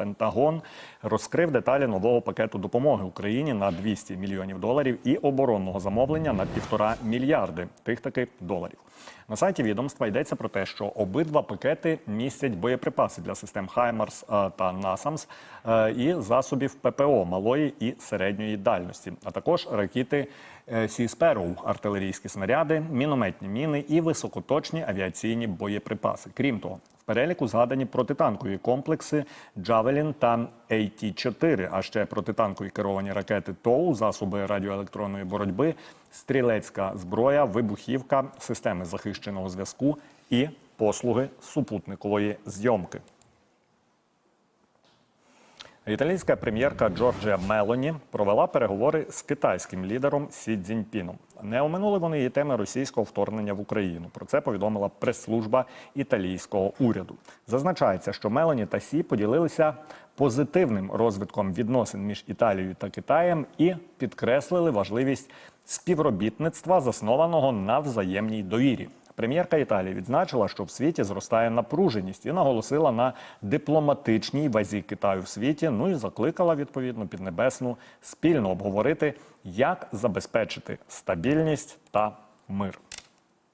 Пентагон розкрив деталі нового пакету допомоги Україні на 200 мільйонів доларів і оборонного замовлення на півтора мільярди тих таки доларів. На сайті відомства йдеться про те, що обидва пакети містять боєприпаси для систем Хаймарс е, та Насамс е, і засобів ППО малої і середньої дальності, а також ракети е, Сі Sparrow, артилерійські снаряди, мінометні міни і високоточні авіаційні боєприпаси. Крім того, переліку згадані протитанкові комплекси Джавелін та AT-4, а ще протитанкові керовані ракети ТОУ, засоби радіоелектронної боротьби, стрілецька зброя, вибухівка, системи захищеного зв'язку і послуги супутникової зйомки. Італійська прем'єрка Джорджія Мелоні провела переговори з китайським лідером Сі Цзіньпіном. Не оминули вони і теми російського вторгнення в Україну. Про це повідомила прес-служба італійського уряду. Зазначається, що Мелоні та Сі поділилися позитивним розвитком відносин між Італією та Китаєм і підкреслили важливість співробітництва, заснованого на взаємній довірі. Прем'єрка Італії відзначила, що в світі зростає напруженість і наголосила на дипломатичній вазі Китаю в світі. Ну і закликала відповідно Піднебесну спільно обговорити, як забезпечити стабільність та мир.